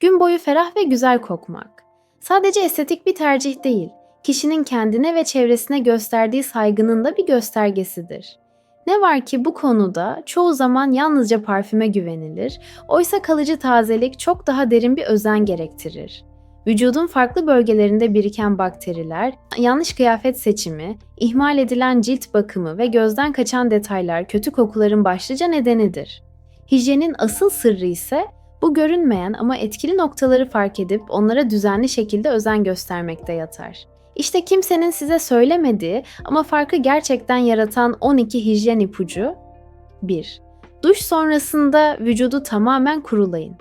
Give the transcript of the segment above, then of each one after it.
Gün boyu ferah ve güzel kokmak. Sadece estetik bir tercih değil, kişinin kendine ve çevresine gösterdiği saygının da bir göstergesidir. Ne var ki bu konuda çoğu zaman yalnızca parfüme güvenilir, oysa kalıcı tazelik çok daha derin bir özen gerektirir. Vücudun farklı bölgelerinde biriken bakteriler, yanlış kıyafet seçimi, ihmal edilen cilt bakımı ve gözden kaçan detaylar kötü kokuların başlıca nedenidir. Hijyenin asıl sırrı ise bu görünmeyen ama etkili noktaları fark edip onlara düzenli şekilde özen göstermekte yatar. İşte kimsenin size söylemediği ama farkı gerçekten yaratan 12 hijyen ipucu 1. Duş sonrasında vücudu tamamen kurulayın.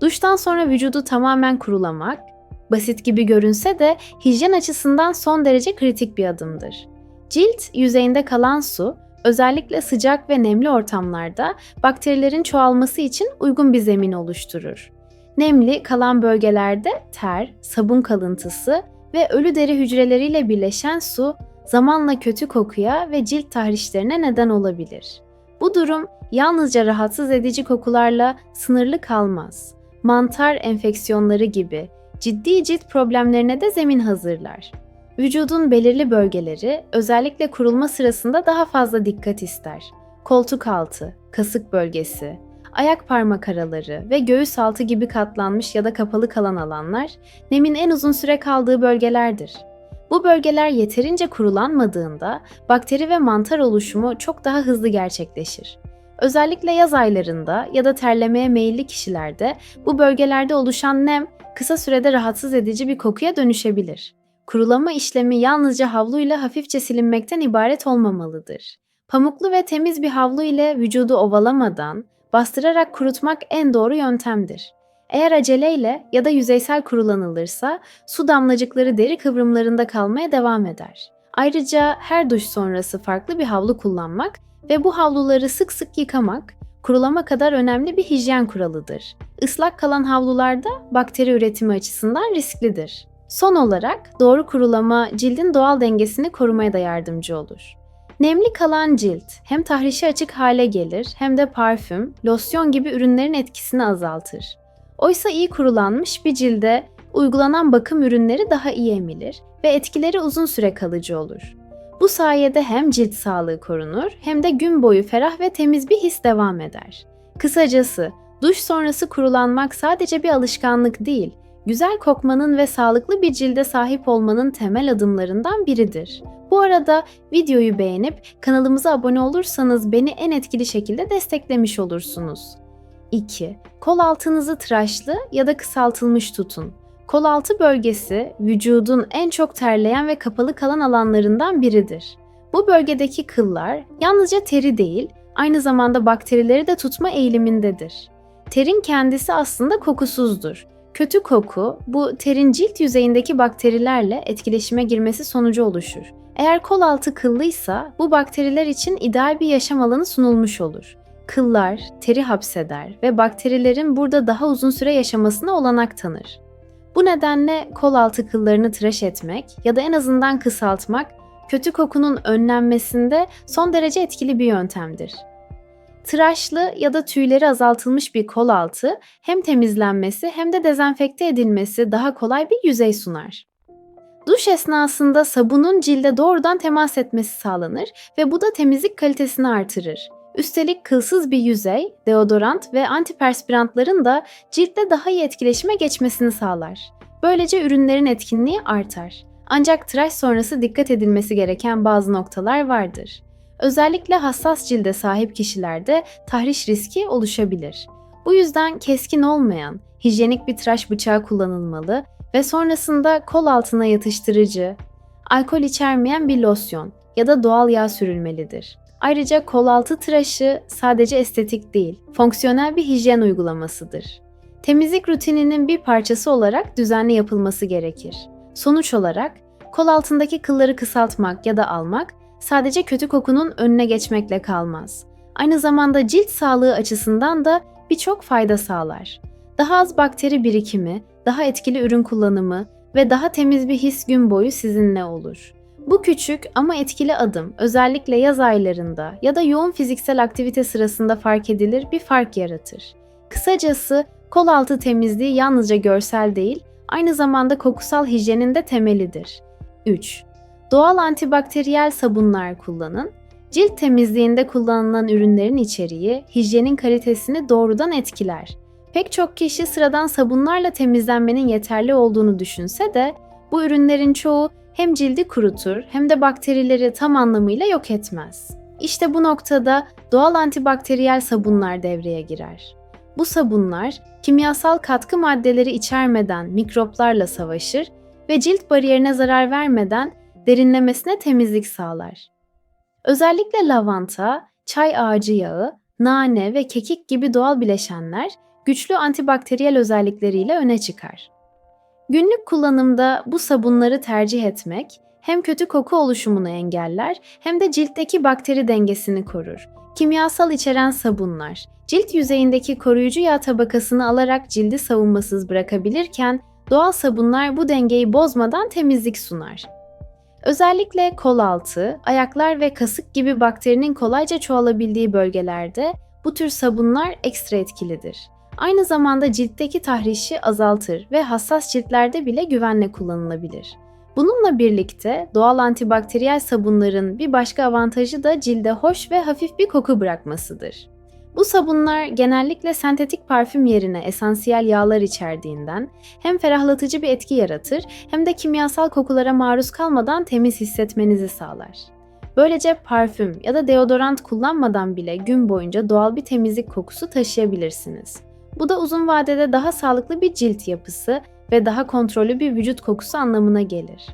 Duştan sonra vücudu tamamen kurulamak, basit gibi görünse de hijyen açısından son derece kritik bir adımdır. Cilt yüzeyinde kalan su, özellikle sıcak ve nemli ortamlarda bakterilerin çoğalması için uygun bir zemin oluşturur. Nemli kalan bölgelerde ter, sabun kalıntısı ve ölü deri hücreleriyle birleşen su zamanla kötü kokuya ve cilt tahrişlerine neden olabilir. Bu durum yalnızca rahatsız edici kokularla sınırlı kalmaz. Mantar enfeksiyonları gibi ciddi cilt problemlerine de zemin hazırlar. Vücudun belirli bölgeleri özellikle kurulma sırasında daha fazla dikkat ister. Koltuk altı, kasık bölgesi, ayak parmak araları ve göğüs altı gibi katlanmış ya da kapalı kalan alanlar nemin en uzun süre kaldığı bölgelerdir. Bu bölgeler yeterince kurulanmadığında bakteri ve mantar oluşumu çok daha hızlı gerçekleşir. Özellikle yaz aylarında ya da terlemeye meyilli kişilerde bu bölgelerde oluşan nem kısa sürede rahatsız edici bir kokuya dönüşebilir. Kurulama işlemi yalnızca havluyla hafifçe silinmekten ibaret olmamalıdır. Pamuklu ve temiz bir havlu ile vücudu ovalamadan, bastırarak kurutmak en doğru yöntemdir. Eğer aceleyle ya da yüzeysel kurulanılırsa su damlacıkları deri kıvrımlarında kalmaya devam eder. Ayrıca her duş sonrası farklı bir havlu kullanmak ve bu havluları sık sık yıkamak kurulama kadar önemli bir hijyen kuralıdır. Islak kalan havlularda bakteri üretimi açısından risklidir. Son olarak doğru kurulama cildin doğal dengesini korumaya da yardımcı olur. Nemli kalan cilt hem tahrişe açık hale gelir hem de parfüm, losyon gibi ürünlerin etkisini azaltır. Oysa iyi kurulanmış bir cilde uygulanan bakım ürünleri daha iyi emilir ve etkileri uzun süre kalıcı olur. Bu sayede hem cilt sağlığı korunur hem de gün boyu ferah ve temiz bir his devam eder. Kısacası duş sonrası kurulanmak sadece bir alışkanlık değil, güzel kokmanın ve sağlıklı bir cilde sahip olmanın temel adımlarından biridir. Bu arada videoyu beğenip kanalımıza abone olursanız beni en etkili şekilde desteklemiş olursunuz. 2. Kol altınızı tıraşlı ya da kısaltılmış tutun. Kol altı bölgesi vücudun en çok terleyen ve kapalı kalan alanlarından biridir. Bu bölgedeki kıllar yalnızca teri değil, aynı zamanda bakterileri de tutma eğilimindedir. Terin kendisi aslında kokusuzdur. Kötü koku bu terin cilt yüzeyindeki bakterilerle etkileşime girmesi sonucu oluşur. Eğer kol altı kıllıysa bu bakteriler için ideal bir yaşam alanı sunulmuş olur. Kıllar teri hapseder ve bakterilerin burada daha uzun süre yaşamasına olanak tanır. Bu nedenle kol altı kıllarını tıraş etmek ya da en azından kısaltmak kötü kokunun önlenmesinde son derece etkili bir yöntemdir. Tıraşlı ya da tüyleri azaltılmış bir kol altı hem temizlenmesi hem de dezenfekte edilmesi daha kolay bir yüzey sunar. Duş esnasında sabunun cilde doğrudan temas etmesi sağlanır ve bu da temizlik kalitesini artırır. Üstelik kılsız bir yüzey, deodorant ve antiperspirantların da ciltte daha iyi etkileşime geçmesini sağlar. Böylece ürünlerin etkinliği artar. Ancak tıraş sonrası dikkat edilmesi gereken bazı noktalar vardır. Özellikle hassas cilde sahip kişilerde tahriş riski oluşabilir. Bu yüzden keskin olmayan, hijyenik bir tıraş bıçağı kullanılmalı ve sonrasında kol altına yatıştırıcı, alkol içermeyen bir losyon ya da doğal yağ sürülmelidir. Ayrıca kol altı tıraşı sadece estetik değil, fonksiyonel bir hijyen uygulamasıdır. Temizlik rutininin bir parçası olarak düzenli yapılması gerekir. Sonuç olarak kol altındaki kılları kısaltmak ya da almak sadece kötü kokunun önüne geçmekle kalmaz. Aynı zamanda cilt sağlığı açısından da birçok fayda sağlar. Daha az bakteri birikimi, daha etkili ürün kullanımı ve daha temiz bir his gün boyu sizinle olur. Bu küçük ama etkili adım özellikle yaz aylarında ya da yoğun fiziksel aktivite sırasında fark edilir bir fark yaratır. Kısacası Kol altı temizliği yalnızca görsel değil, aynı zamanda kokusal hijyenin de temelidir. 3. Doğal antibakteriyel sabunlar kullanın. Cilt temizliğinde kullanılan ürünlerin içeriği hijyenin kalitesini doğrudan etkiler. Pek çok kişi sıradan sabunlarla temizlenmenin yeterli olduğunu düşünse de bu ürünlerin çoğu hem cildi kurutur hem de bakterileri tam anlamıyla yok etmez. İşte bu noktada doğal antibakteriyel sabunlar devreye girer. Bu sabunlar kimyasal katkı maddeleri içermeden mikroplarla savaşır ve cilt bariyerine zarar vermeden derinlemesine temizlik sağlar. Özellikle lavanta, çay ağacı yağı, nane ve kekik gibi doğal bileşenler güçlü antibakteriyel özellikleriyle öne çıkar. Günlük kullanımda bu sabunları tercih etmek hem kötü koku oluşumunu engeller hem de ciltteki bakteri dengesini korur. Kimyasal içeren sabunlar, cilt yüzeyindeki koruyucu yağ tabakasını alarak cildi savunmasız bırakabilirken doğal sabunlar bu dengeyi bozmadan temizlik sunar. Özellikle kol altı, ayaklar ve kasık gibi bakterinin kolayca çoğalabildiği bölgelerde bu tür sabunlar ekstra etkilidir. Aynı zamanda ciltteki tahrişi azaltır ve hassas ciltlerde bile güvenle kullanılabilir. Bununla birlikte doğal antibakteriyel sabunların bir başka avantajı da cilde hoş ve hafif bir koku bırakmasıdır. Bu sabunlar genellikle sentetik parfüm yerine esansiyel yağlar içerdiğinden hem ferahlatıcı bir etki yaratır hem de kimyasal kokulara maruz kalmadan temiz hissetmenizi sağlar. Böylece parfüm ya da deodorant kullanmadan bile gün boyunca doğal bir temizlik kokusu taşıyabilirsiniz. Bu da uzun vadede daha sağlıklı bir cilt yapısı ve daha kontrollü bir vücut kokusu anlamına gelir.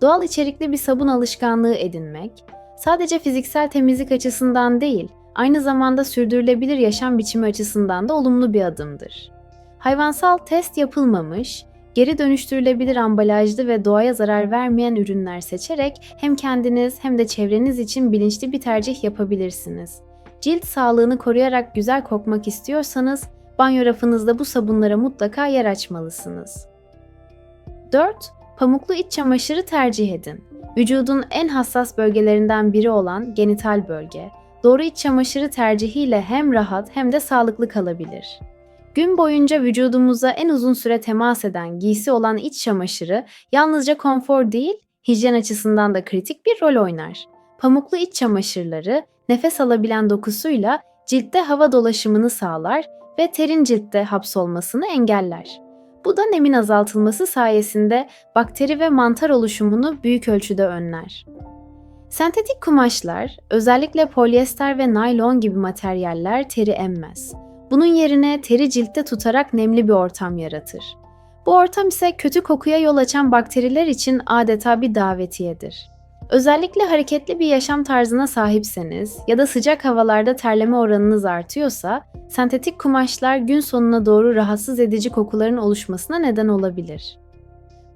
Doğal içerikli bir sabun alışkanlığı edinmek, sadece fiziksel temizlik açısından değil, aynı zamanda sürdürülebilir yaşam biçimi açısından da olumlu bir adımdır. Hayvansal test yapılmamış, geri dönüştürülebilir ambalajlı ve doğaya zarar vermeyen ürünler seçerek hem kendiniz hem de çevreniz için bilinçli bir tercih yapabilirsiniz. Cilt sağlığını koruyarak güzel kokmak istiyorsanız banyo rafınızda bu sabunlara mutlaka yer açmalısınız. 4. Pamuklu iç çamaşırı tercih edin. Vücudun en hassas bölgelerinden biri olan genital bölge, doğru iç çamaşırı tercihiyle hem rahat hem de sağlıklı kalabilir. Gün boyunca vücudumuza en uzun süre temas eden giysi olan iç çamaşırı yalnızca konfor değil, hijyen açısından da kritik bir rol oynar. Pamuklu iç çamaşırları nefes alabilen dokusuyla ciltte hava dolaşımını sağlar ve terin ciltte hapsolmasını engeller. Bu da nemin azaltılması sayesinde bakteri ve mantar oluşumunu büyük ölçüde önler. Sentetik kumaşlar, özellikle polyester ve naylon gibi materyaller teri emmez. Bunun yerine teri ciltte tutarak nemli bir ortam yaratır. Bu ortam ise kötü kokuya yol açan bakteriler için adeta bir davetiyedir. Özellikle hareketli bir yaşam tarzına sahipseniz ya da sıcak havalarda terleme oranınız artıyorsa, sentetik kumaşlar gün sonuna doğru rahatsız edici kokuların oluşmasına neden olabilir.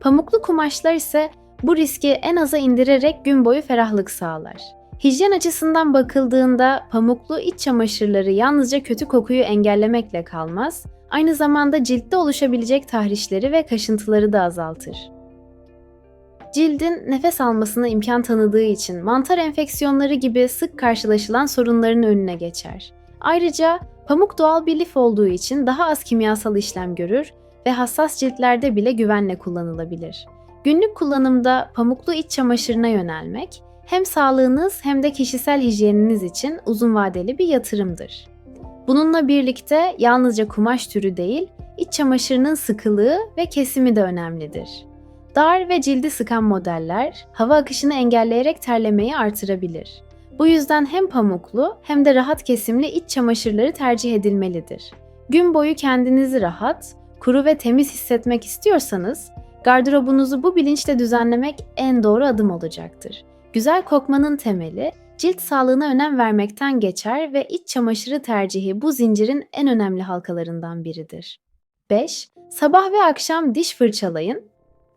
Pamuklu kumaşlar ise bu riski en aza indirerek gün boyu ferahlık sağlar. Hijyen açısından bakıldığında pamuklu iç çamaşırları yalnızca kötü kokuyu engellemekle kalmaz, aynı zamanda ciltte oluşabilecek tahrişleri ve kaşıntıları da azaltır. Cildin nefes almasına imkan tanıdığı için mantar enfeksiyonları gibi sık karşılaşılan sorunların önüne geçer. Ayrıca pamuk doğal bir lif olduğu için daha az kimyasal işlem görür ve hassas ciltlerde bile güvenle kullanılabilir. Günlük kullanımda pamuklu iç çamaşırına yönelmek hem sağlığınız hem de kişisel hijyeniniz için uzun vadeli bir yatırımdır. Bununla birlikte yalnızca kumaş türü değil, iç çamaşırının sıkılığı ve kesimi de önemlidir. Dar ve cildi sıkan modeller hava akışını engelleyerek terlemeyi artırabilir. Bu yüzden hem pamuklu hem de rahat kesimli iç çamaşırları tercih edilmelidir. Gün boyu kendinizi rahat, kuru ve temiz hissetmek istiyorsanız gardırobunuzu bu bilinçle düzenlemek en doğru adım olacaktır. Güzel kokmanın temeli cilt sağlığına önem vermekten geçer ve iç çamaşırı tercihi bu zincirin en önemli halkalarından biridir. 5. Sabah ve akşam diş fırçalayın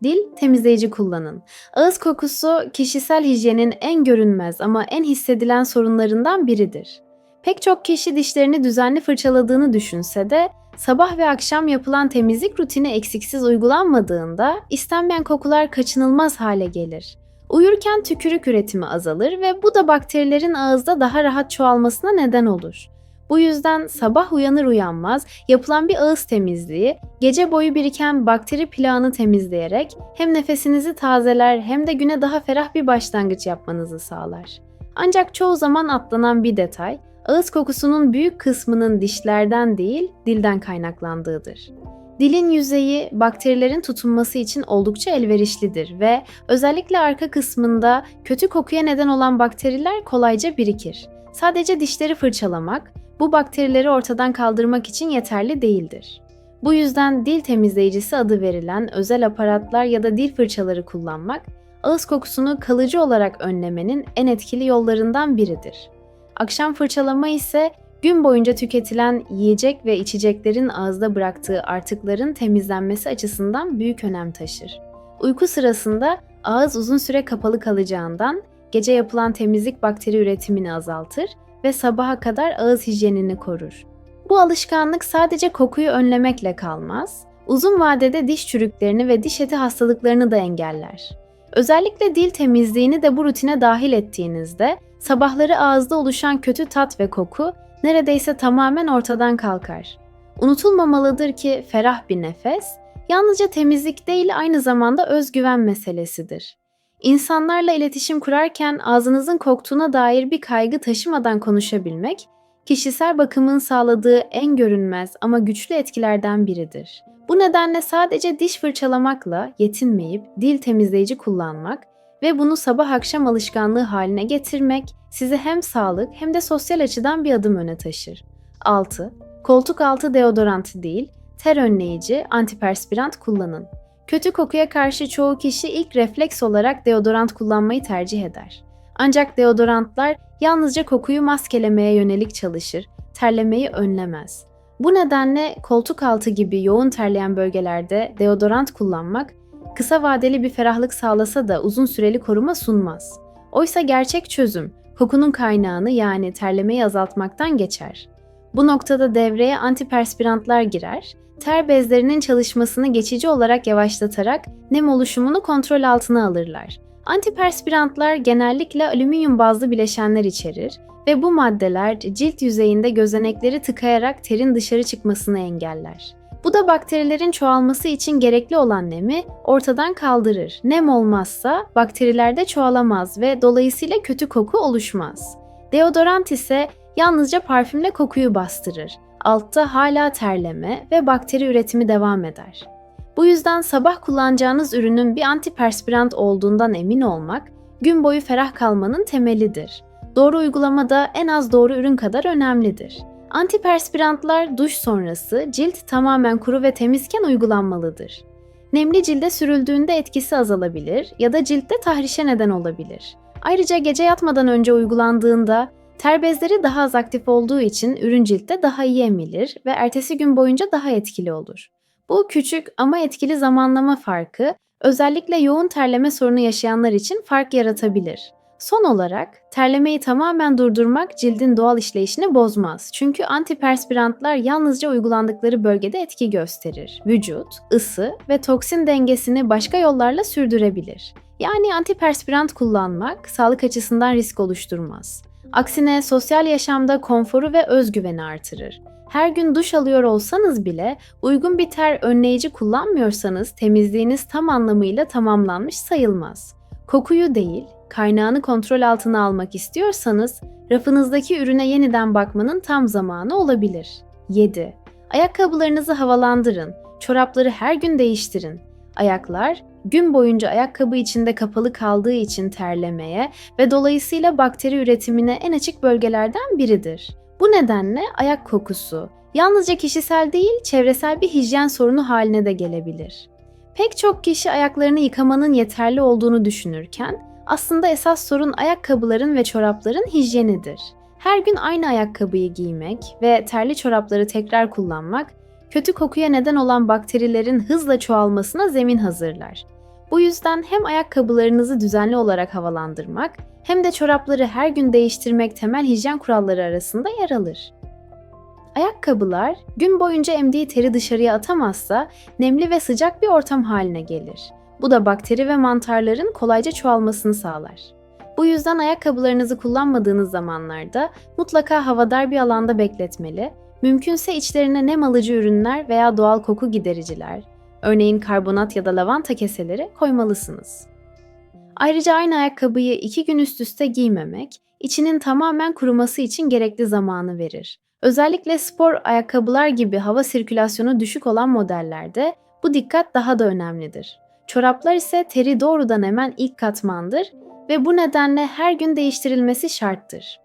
Dil temizleyici kullanın. Ağız kokusu kişisel hijyenin en görünmez ama en hissedilen sorunlarından biridir. Pek çok kişi dişlerini düzenli fırçaladığını düşünse de sabah ve akşam yapılan temizlik rutini eksiksiz uygulanmadığında istenmeyen kokular kaçınılmaz hale gelir. Uyurken tükürük üretimi azalır ve bu da bakterilerin ağızda daha rahat çoğalmasına neden olur. Bu yüzden sabah uyanır uyanmaz yapılan bir ağız temizliği, gece boyu biriken bakteri plağını temizleyerek hem nefesinizi tazeler hem de güne daha ferah bir başlangıç yapmanızı sağlar. Ancak çoğu zaman atlanan bir detay, ağız kokusunun büyük kısmının dişlerden değil, dilden kaynaklandığıdır. Dilin yüzeyi bakterilerin tutunması için oldukça elverişlidir ve özellikle arka kısmında kötü kokuya neden olan bakteriler kolayca birikir. Sadece dişleri fırçalamak bu bakterileri ortadan kaldırmak için yeterli değildir. Bu yüzden dil temizleyicisi adı verilen özel aparatlar ya da dil fırçaları kullanmak ağız kokusunu kalıcı olarak önlemenin en etkili yollarından biridir. Akşam fırçalama ise gün boyunca tüketilen yiyecek ve içeceklerin ağızda bıraktığı artıkların temizlenmesi açısından büyük önem taşır. Uyku sırasında ağız uzun süre kapalı kalacağından gece yapılan temizlik bakteri üretimini azaltır ve sabaha kadar ağız hijyenini korur. Bu alışkanlık sadece kokuyu önlemekle kalmaz, uzun vadede diş çürüklerini ve diş eti hastalıklarını da engeller. Özellikle dil temizliğini de bu rutine dahil ettiğinizde sabahları ağızda oluşan kötü tat ve koku neredeyse tamamen ortadan kalkar. Unutulmamalıdır ki ferah bir nefes yalnızca temizlik değil aynı zamanda özgüven meselesidir. İnsanlarla iletişim kurarken ağzınızın koktuğuna dair bir kaygı taşımadan konuşabilmek, kişisel bakımın sağladığı en görünmez ama güçlü etkilerden biridir. Bu nedenle sadece diş fırçalamakla yetinmeyip dil temizleyici kullanmak ve bunu sabah akşam alışkanlığı haline getirmek sizi hem sağlık hem de sosyal açıdan bir adım öne taşır. 6. Koltuk altı deodorantı değil, ter önleyici, antiperspirant kullanın. Kötü kokuya karşı çoğu kişi ilk refleks olarak deodorant kullanmayı tercih eder. Ancak deodorantlar yalnızca kokuyu maskelemeye yönelik çalışır, terlemeyi önlemez. Bu nedenle koltuk altı gibi yoğun terleyen bölgelerde deodorant kullanmak kısa vadeli bir ferahlık sağlasa da uzun süreli koruma sunmaz. Oysa gerçek çözüm kokunun kaynağını yani terlemeyi azaltmaktan geçer. Bu noktada devreye antiperspirantlar girer, ter bezlerinin çalışmasını geçici olarak yavaşlatarak nem oluşumunu kontrol altına alırlar. Antiperspirantlar genellikle alüminyum bazlı bileşenler içerir ve bu maddeler cilt yüzeyinde gözenekleri tıkayarak terin dışarı çıkmasını engeller. Bu da bakterilerin çoğalması için gerekli olan nemi ortadan kaldırır. Nem olmazsa bakteriler de çoğalamaz ve dolayısıyla kötü koku oluşmaz. Deodorant ise yalnızca parfümle kokuyu bastırır. Altta hala terleme ve bakteri üretimi devam eder. Bu yüzden sabah kullanacağınız ürünün bir antiperspirant olduğundan emin olmak, gün boyu ferah kalmanın temelidir. Doğru uygulama da en az doğru ürün kadar önemlidir. Antiperspirantlar duş sonrası cilt tamamen kuru ve temizken uygulanmalıdır. Nemli cilde sürüldüğünde etkisi azalabilir ya da ciltte tahrişe neden olabilir. Ayrıca gece yatmadan önce uygulandığında ter bezleri daha az aktif olduğu için ürün ciltte daha iyi emilir ve ertesi gün boyunca daha etkili olur. Bu küçük ama etkili zamanlama farkı özellikle yoğun terleme sorunu yaşayanlar için fark yaratabilir. Son olarak terlemeyi tamamen durdurmak cildin doğal işleyişini bozmaz. Çünkü antiperspirantlar yalnızca uygulandıkları bölgede etki gösterir. Vücut, ısı ve toksin dengesini başka yollarla sürdürebilir. Yani antiperspirant kullanmak sağlık açısından risk oluşturmaz. Aksine sosyal yaşamda konforu ve özgüveni artırır. Her gün duş alıyor olsanız bile uygun bir ter önleyici kullanmıyorsanız temizliğiniz tam anlamıyla tamamlanmış sayılmaz. Kokuyu değil, kaynağını kontrol altına almak istiyorsanız rafınızdaki ürüne yeniden bakmanın tam zamanı olabilir. 7. Ayakkabılarınızı havalandırın. Çorapları her gün değiştirin. Ayaklar gün boyunca ayakkabı içinde kapalı kaldığı için terlemeye ve dolayısıyla bakteri üretimine en açık bölgelerden biridir. Bu nedenle ayak kokusu yalnızca kişisel değil, çevresel bir hijyen sorunu haline de gelebilir. Pek çok kişi ayaklarını yıkamanın yeterli olduğunu düşünürken aslında esas sorun ayakkabıların ve çorapların hijyenidir. Her gün aynı ayakkabıyı giymek ve terli çorapları tekrar kullanmak kötü kokuya neden olan bakterilerin hızla çoğalmasına zemin hazırlar. Bu yüzden hem ayakkabılarınızı düzenli olarak havalandırmak hem de çorapları her gün değiştirmek temel hijyen kuralları arasında yer alır. Ayakkabılar gün boyunca emdiği teri dışarıya atamazsa nemli ve sıcak bir ortam haline gelir. Bu da bakteri ve mantarların kolayca çoğalmasını sağlar. Bu yüzden ayakkabılarınızı kullanmadığınız zamanlarda mutlaka havadar bir alanda bekletmeli, mümkünse içlerine nem alıcı ürünler veya doğal koku gidericiler, örneğin karbonat ya da lavanta keseleri koymalısınız. Ayrıca aynı ayakkabıyı iki gün üst üste giymemek, içinin tamamen kuruması için gerekli zamanı verir. Özellikle spor ayakkabılar gibi hava sirkülasyonu düşük olan modellerde bu dikkat daha da önemlidir. Çoraplar ise teri doğrudan emen ilk katmandır ve bu nedenle her gün değiştirilmesi şarttır.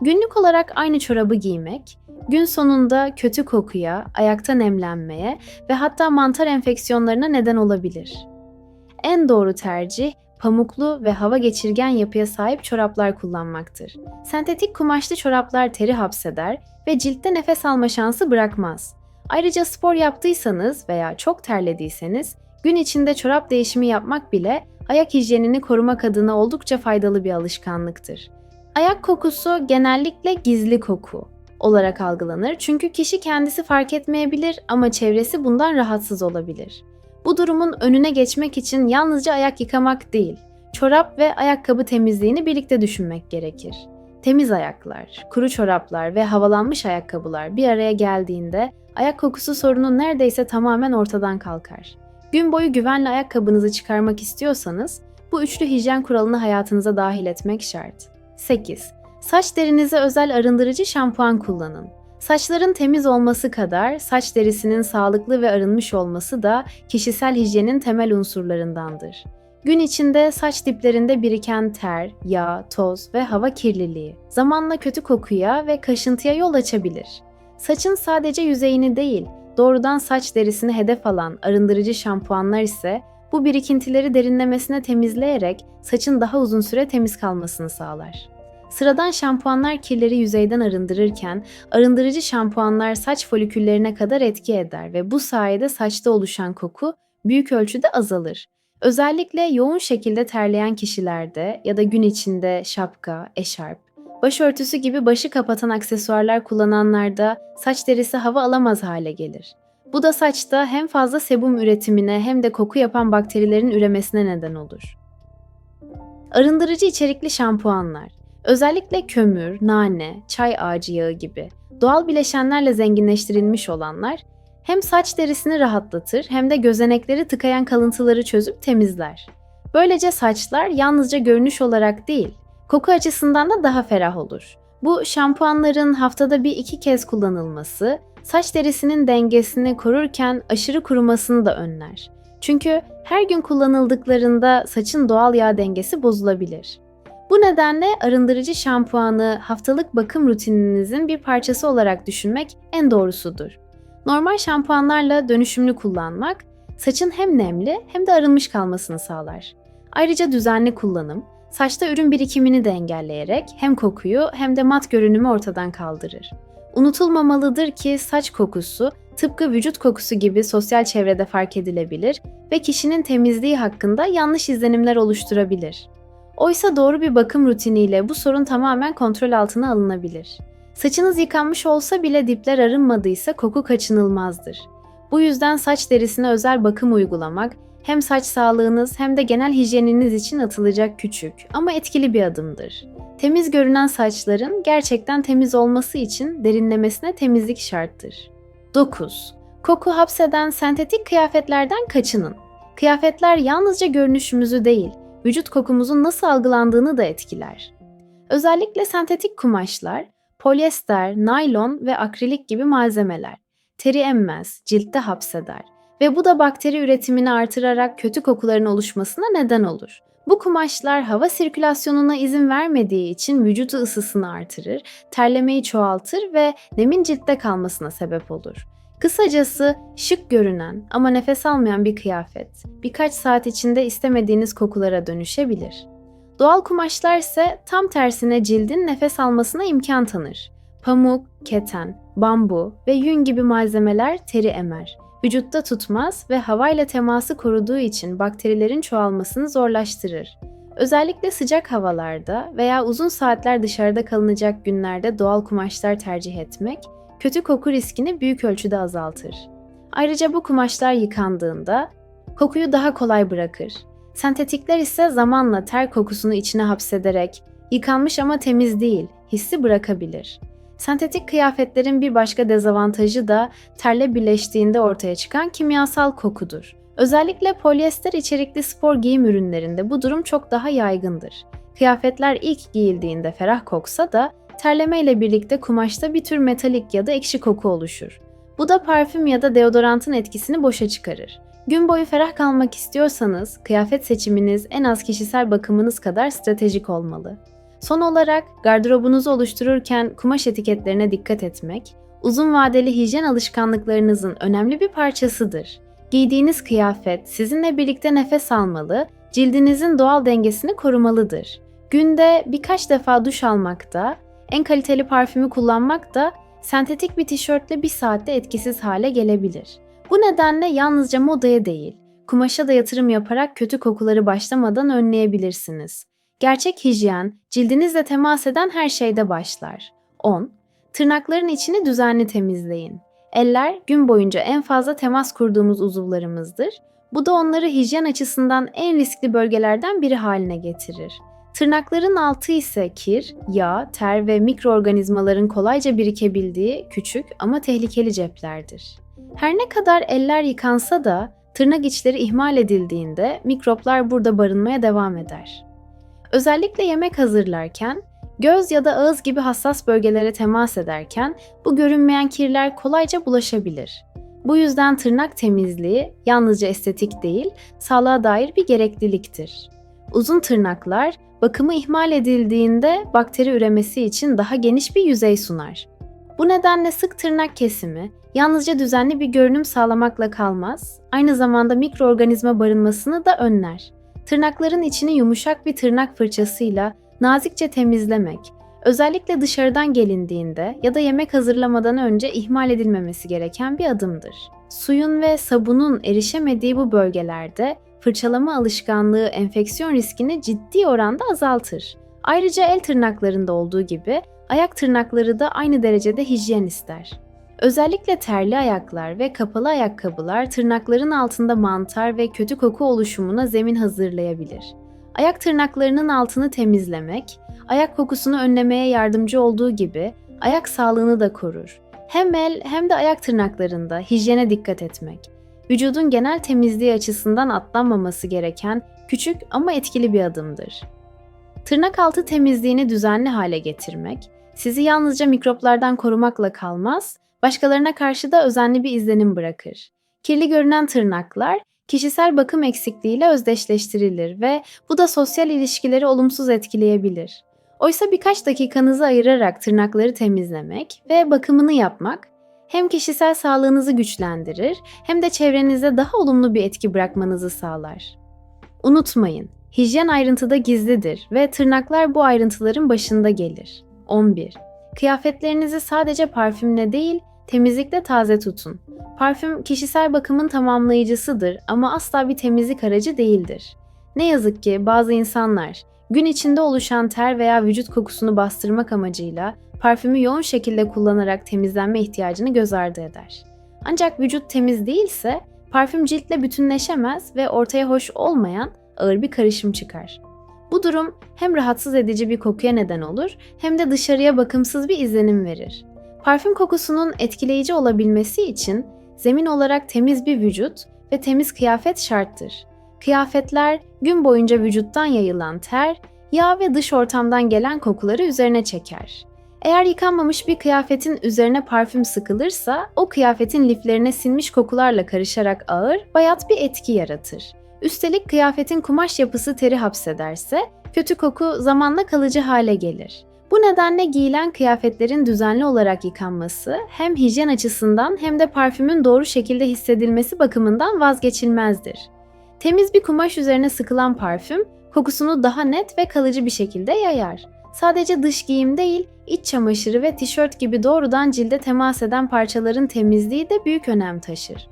Günlük olarak aynı çorabı giymek, gün sonunda kötü kokuya, ayakta nemlenmeye ve hatta mantar enfeksiyonlarına neden olabilir. En doğru tercih pamuklu ve hava geçirgen yapıya sahip çoraplar kullanmaktır. Sentetik kumaşlı çoraplar teri hapseder ve ciltte nefes alma şansı bırakmaz. Ayrıca spor yaptıysanız veya çok terlediyseniz gün içinde çorap değişimi yapmak bile ayak hijyenini korumak adına oldukça faydalı bir alışkanlıktır. Ayak kokusu genellikle gizli koku olarak algılanır çünkü kişi kendisi fark etmeyebilir ama çevresi bundan rahatsız olabilir. Bu durumun önüne geçmek için yalnızca ayak yıkamak değil, çorap ve ayakkabı temizliğini birlikte düşünmek gerekir. Temiz ayaklar, kuru çoraplar ve havalanmış ayakkabılar bir araya geldiğinde ayak kokusu sorunu neredeyse tamamen ortadan kalkar. Gün boyu güvenli ayakkabınızı çıkarmak istiyorsanız bu üçlü hijyen kuralını hayatınıza dahil etmek şart. 8. Saç derinize özel arındırıcı şampuan kullanın. Saçların temiz olması kadar saç derisinin sağlıklı ve arınmış olması da kişisel hijyenin temel unsurlarındandır. Gün içinde saç diplerinde biriken ter, yağ, toz ve hava kirliliği zamanla kötü kokuya ve kaşıntıya yol açabilir. Saçın sadece yüzeyini değil, doğrudan saç derisini hedef alan arındırıcı şampuanlar ise bu birikintileri derinlemesine temizleyerek saçın daha uzun süre temiz kalmasını sağlar. Sıradan şampuanlar kirleri yüzeyden arındırırken, arındırıcı şampuanlar saç foliküllerine kadar etki eder ve bu sayede saçta oluşan koku büyük ölçüde azalır. Özellikle yoğun şekilde terleyen kişilerde ya da gün içinde şapka, eşarp, başörtüsü gibi başı kapatan aksesuarlar kullananlarda saç derisi hava alamaz hale gelir. Bu da saçta hem fazla sebum üretimine hem de koku yapan bakterilerin üremesine neden olur. Arındırıcı içerikli şampuanlar Özellikle kömür, nane, çay ağacı yağı gibi doğal bileşenlerle zenginleştirilmiş olanlar hem saç derisini rahatlatır hem de gözenekleri tıkayan kalıntıları çözüp temizler. Böylece saçlar yalnızca görünüş olarak değil, koku açısından da daha ferah olur. Bu şampuanların haftada bir iki kez kullanılması, saç derisinin dengesini korurken aşırı kurumasını da önler. Çünkü her gün kullanıldıklarında saçın doğal yağ dengesi bozulabilir. Bu nedenle arındırıcı şampuanı haftalık bakım rutininizin bir parçası olarak düşünmek en doğrusudur. Normal şampuanlarla dönüşümlü kullanmak saçın hem nemli hem de arınmış kalmasını sağlar. Ayrıca düzenli kullanım, saçta ürün birikimini de engelleyerek hem kokuyu hem de mat görünümü ortadan kaldırır. Unutulmamalıdır ki saç kokusu tıpkı vücut kokusu gibi sosyal çevrede fark edilebilir ve kişinin temizliği hakkında yanlış izlenimler oluşturabilir. Oysa doğru bir bakım rutiniyle bu sorun tamamen kontrol altına alınabilir. Saçınız yıkanmış olsa bile dipler arınmadıysa koku kaçınılmazdır. Bu yüzden saç derisine özel bakım uygulamak hem saç sağlığınız hem de genel hijyeniniz için atılacak küçük ama etkili bir adımdır. Temiz görünen saçların gerçekten temiz olması için derinlemesine temizlik şarttır. 9. Koku hapseden sentetik kıyafetlerden kaçının. Kıyafetler yalnızca görünüşümüzü değil, vücut kokumuzun nasıl algılandığını da etkiler. Özellikle sentetik kumaşlar, polyester, naylon ve akrilik gibi malzemeler teri emmez, ciltte hapseder ve bu da bakteri üretimini artırarak kötü kokuların oluşmasına neden olur. Bu kumaşlar hava sirkülasyonuna izin vermediği için vücudu ısısını artırır, terlemeyi çoğaltır ve nemin ciltte kalmasına sebep olur. Kısacası şık görünen ama nefes almayan bir kıyafet birkaç saat içinde istemediğiniz kokulara dönüşebilir. Doğal kumaşlar ise tam tersine cildin nefes almasına imkan tanır. Pamuk, keten, bambu ve yün gibi malzemeler teri emer. Vücutta tutmaz ve havayla teması koruduğu için bakterilerin çoğalmasını zorlaştırır. Özellikle sıcak havalarda veya uzun saatler dışarıda kalınacak günlerde doğal kumaşlar tercih etmek kötü koku riskini büyük ölçüde azaltır. Ayrıca bu kumaşlar yıkandığında kokuyu daha kolay bırakır. Sentetikler ise zamanla ter kokusunu içine hapsederek yıkanmış ama temiz değil hissi bırakabilir. Sentetik kıyafetlerin bir başka dezavantajı da terle birleştiğinde ortaya çıkan kimyasal kokudur. Özellikle polyester içerikli spor giyim ürünlerinde bu durum çok daha yaygındır. Kıyafetler ilk giyildiğinde ferah koksa da terleme ile birlikte kumaşta bir tür metalik ya da ekşi koku oluşur. Bu da parfüm ya da deodorantın etkisini boşa çıkarır. Gün boyu ferah kalmak istiyorsanız kıyafet seçiminiz en az kişisel bakımınız kadar stratejik olmalı. Son olarak gardırobunuzu oluştururken kumaş etiketlerine dikkat etmek, uzun vadeli hijyen alışkanlıklarınızın önemli bir parçasıdır. Giydiğiniz kıyafet sizinle birlikte nefes almalı, cildinizin doğal dengesini korumalıdır. Günde birkaç defa duş almak da, en kaliteli parfümü kullanmak da sentetik bir tişörtle bir saatte etkisiz hale gelebilir. Bu nedenle yalnızca modaya değil, kumaşa da yatırım yaparak kötü kokuları başlamadan önleyebilirsiniz. Gerçek hijyen, cildinizle temas eden her şeyde başlar. 10. Tırnakların içini düzenli temizleyin. Eller gün boyunca en fazla temas kurduğumuz uzuvlarımızdır. Bu da onları hijyen açısından en riskli bölgelerden biri haline getirir. Tırnakların altı ise kir, yağ, ter ve mikroorganizmaların kolayca birikebildiği küçük ama tehlikeli ceplerdir. Her ne kadar eller yıkansa da tırnak içleri ihmal edildiğinde mikroplar burada barınmaya devam eder. Özellikle yemek hazırlarken, göz ya da ağız gibi hassas bölgelere temas ederken bu görünmeyen kirler kolayca bulaşabilir. Bu yüzden tırnak temizliği yalnızca estetik değil, sağlığa dair bir gerekliliktir. Uzun tırnaklar bakımı ihmal edildiğinde bakteri üremesi için daha geniş bir yüzey sunar. Bu nedenle sık tırnak kesimi yalnızca düzenli bir görünüm sağlamakla kalmaz, aynı zamanda mikroorganizma barınmasını da önler. Tırnakların içini yumuşak bir tırnak fırçasıyla nazikçe temizlemek, özellikle dışarıdan gelindiğinde ya da yemek hazırlamadan önce ihmal edilmemesi gereken bir adımdır. Suyun ve sabunun erişemediği bu bölgelerde fırçalama alışkanlığı enfeksiyon riskini ciddi oranda azaltır. Ayrıca el tırnaklarında olduğu gibi ayak tırnakları da aynı derecede hijyen ister. Özellikle terli ayaklar ve kapalı ayakkabılar tırnakların altında mantar ve kötü koku oluşumuna zemin hazırlayabilir. Ayak tırnaklarının altını temizlemek, ayak kokusunu önlemeye yardımcı olduğu gibi ayak sağlığını da korur. Hem el hem de ayak tırnaklarında hijyene dikkat etmek, vücudun genel temizliği açısından atlanmaması gereken küçük ama etkili bir adımdır. Tırnak altı temizliğini düzenli hale getirmek, sizi yalnızca mikroplardan korumakla kalmaz, başkalarına karşı da özenli bir izlenim bırakır. Kirli görünen tırnaklar kişisel bakım eksikliğiyle özdeşleştirilir ve bu da sosyal ilişkileri olumsuz etkileyebilir. Oysa birkaç dakikanızı ayırarak tırnakları temizlemek ve bakımını yapmak hem kişisel sağlığınızı güçlendirir hem de çevrenize daha olumlu bir etki bırakmanızı sağlar. Unutmayın, hijyen ayrıntıda gizlidir ve tırnaklar bu ayrıntıların başında gelir. 11. Kıyafetlerinizi sadece parfümle değil, temizlikle taze tutun. Parfüm kişisel bakımın tamamlayıcısıdır ama asla bir temizlik aracı değildir. Ne yazık ki bazı insanlar gün içinde oluşan ter veya vücut kokusunu bastırmak amacıyla parfümü yoğun şekilde kullanarak temizlenme ihtiyacını göz ardı eder. Ancak vücut temiz değilse parfüm ciltle bütünleşemez ve ortaya hoş olmayan ağır bir karışım çıkar. Bu durum hem rahatsız edici bir kokuya neden olur hem de dışarıya bakımsız bir izlenim verir. Parfüm kokusunun etkileyici olabilmesi için zemin olarak temiz bir vücut ve temiz kıyafet şarttır. Kıyafetler gün boyunca vücuttan yayılan ter, yağ ve dış ortamdan gelen kokuları üzerine çeker. Eğer yıkanmamış bir kıyafetin üzerine parfüm sıkılırsa o kıyafetin liflerine sinmiş kokularla karışarak ağır, bayat bir etki yaratır. Üstelik kıyafetin kumaş yapısı teri hapsederse kötü koku zamanla kalıcı hale gelir. Bu nedenle giyilen kıyafetlerin düzenli olarak yıkanması hem hijyen açısından hem de parfümün doğru şekilde hissedilmesi bakımından vazgeçilmezdir. Temiz bir kumaş üzerine sıkılan parfüm kokusunu daha net ve kalıcı bir şekilde yayar. Sadece dış giyim değil, iç çamaşırı ve tişört gibi doğrudan cilde temas eden parçaların temizliği de büyük önem taşır.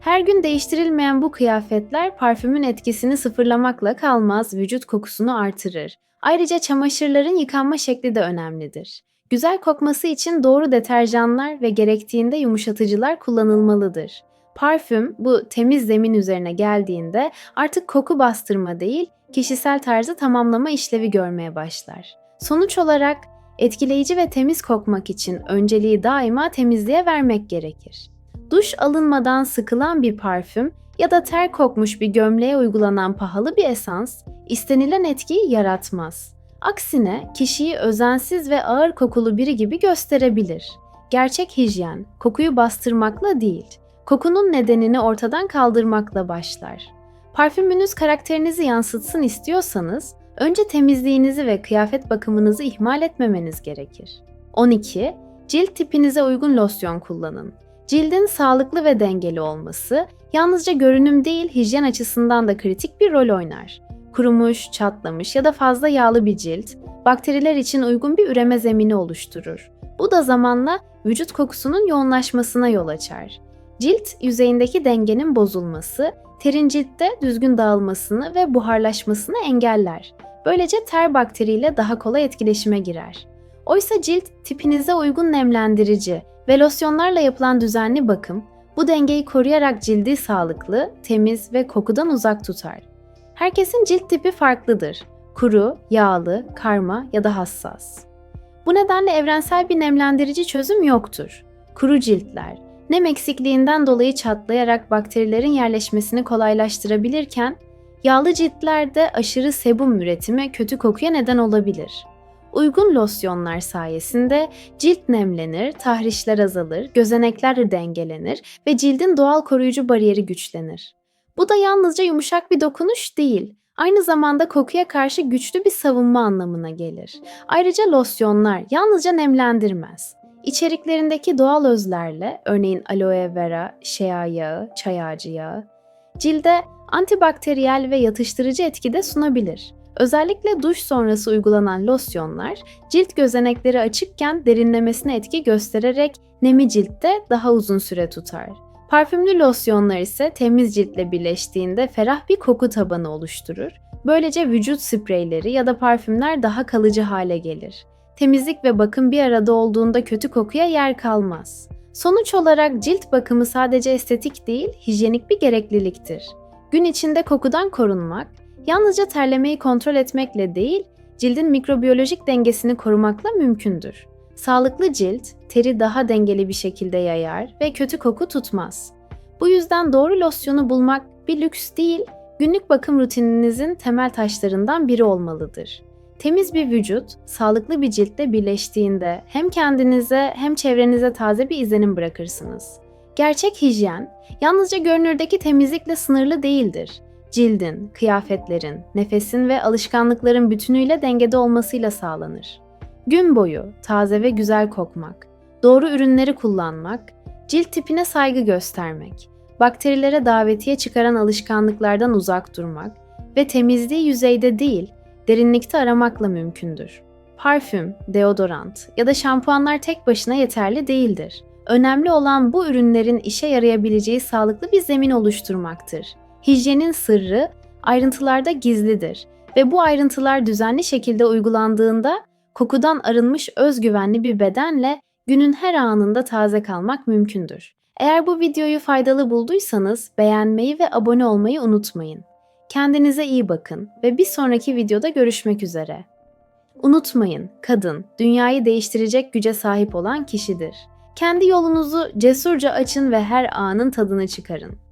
Her gün değiştirilmeyen bu kıyafetler parfümün etkisini sıfırlamakla kalmaz, vücut kokusunu artırır. Ayrıca çamaşırların yıkanma şekli de önemlidir. Güzel kokması için doğru deterjanlar ve gerektiğinde yumuşatıcılar kullanılmalıdır. Parfüm bu temiz zemin üzerine geldiğinde artık koku bastırma değil, kişisel tarzı tamamlama işlevi görmeye başlar. Sonuç olarak etkileyici ve temiz kokmak için önceliği daima temizliğe vermek gerekir. Duş alınmadan sıkılan bir parfüm ya da ter kokmuş bir gömleğe uygulanan pahalı bir esans istenilen etkiyi yaratmaz. Aksine kişiyi özensiz ve ağır kokulu biri gibi gösterebilir. Gerçek hijyen kokuyu bastırmakla değil, kokunun nedenini ortadan kaldırmakla başlar. Parfümünüz karakterinizi yansıtsın istiyorsanız önce temizliğinizi ve kıyafet bakımınızı ihmal etmemeniz gerekir. 12. Cilt tipinize uygun losyon kullanın. Cildin sağlıklı ve dengeli olması yalnızca görünüm değil hijyen açısından da kritik bir rol oynar. Kurumuş, çatlamış ya da fazla yağlı bir cilt, bakteriler için uygun bir üreme zemini oluşturur. Bu da zamanla vücut kokusunun yoğunlaşmasına yol açar. Cilt yüzeyindeki dengenin bozulması, terin ciltte düzgün dağılmasını ve buharlaşmasını engeller. Böylece ter bakteriyle daha kolay etkileşime girer. Oysa cilt tipinize uygun nemlendirici ve losyonlarla yapılan düzenli bakım bu dengeyi koruyarak cildi sağlıklı, temiz ve kokudan uzak tutar. Herkesin cilt tipi farklıdır. Kuru, yağlı, karma ya da hassas. Bu nedenle evrensel bir nemlendirici çözüm yoktur. Kuru ciltler, nem eksikliğinden dolayı çatlayarak bakterilerin yerleşmesini kolaylaştırabilirken, yağlı ciltlerde aşırı sebum üretimi kötü kokuya neden olabilir. Uygun losyonlar sayesinde cilt nemlenir, tahrişler azalır, gözenekler dengelenir ve cildin doğal koruyucu bariyeri güçlenir. Bu da yalnızca yumuşak bir dokunuş değil, aynı zamanda kokuya karşı güçlü bir savunma anlamına gelir. Ayrıca losyonlar yalnızca nemlendirmez. İçeriklerindeki doğal özlerle, örneğin aloe vera, shea yağı, çay ağacı yağı, cilde antibakteriyel ve yatıştırıcı etki de sunabilir. Özellikle duş sonrası uygulanan losyonlar cilt gözenekleri açıkken derinlemesine etki göstererek nemi ciltte daha uzun süre tutar. Parfümlü losyonlar ise temiz ciltle birleştiğinde ferah bir koku tabanı oluşturur. Böylece vücut spreyleri ya da parfümler daha kalıcı hale gelir. Temizlik ve bakım bir arada olduğunda kötü kokuya yer kalmaz. Sonuç olarak cilt bakımı sadece estetik değil, hijyenik bir gerekliliktir. Gün içinde kokudan korunmak, yalnızca terlemeyi kontrol etmekle değil, cildin mikrobiyolojik dengesini korumakla mümkündür. Sağlıklı cilt, teri daha dengeli bir şekilde yayar ve kötü koku tutmaz. Bu yüzden doğru losyonu bulmak bir lüks değil, günlük bakım rutininizin temel taşlarından biri olmalıdır. Temiz bir vücut, sağlıklı bir ciltle birleştiğinde hem kendinize hem çevrenize taze bir izlenim bırakırsınız. Gerçek hijyen, yalnızca görünürdeki temizlikle sınırlı değildir. Cildin, kıyafetlerin, nefesin ve alışkanlıkların bütünüyle dengede olmasıyla sağlanır. Gün boyu taze ve güzel kokmak, doğru ürünleri kullanmak, cilt tipine saygı göstermek, bakterilere davetiye çıkaran alışkanlıklardan uzak durmak ve temizliği yüzeyde değil, derinlikte aramakla mümkündür. Parfüm, deodorant ya da şampuanlar tek başına yeterli değildir. Önemli olan bu ürünlerin işe yarayabileceği sağlıklı bir zemin oluşturmaktır. Hijyenin sırrı ayrıntılarda gizlidir ve bu ayrıntılar düzenli şekilde uygulandığında kokudan arınmış özgüvenli bir bedenle günün her anında taze kalmak mümkündür. Eğer bu videoyu faydalı bulduysanız beğenmeyi ve abone olmayı unutmayın. Kendinize iyi bakın ve bir sonraki videoda görüşmek üzere. Unutmayın, kadın dünyayı değiştirecek güce sahip olan kişidir. Kendi yolunuzu cesurca açın ve her anın tadını çıkarın.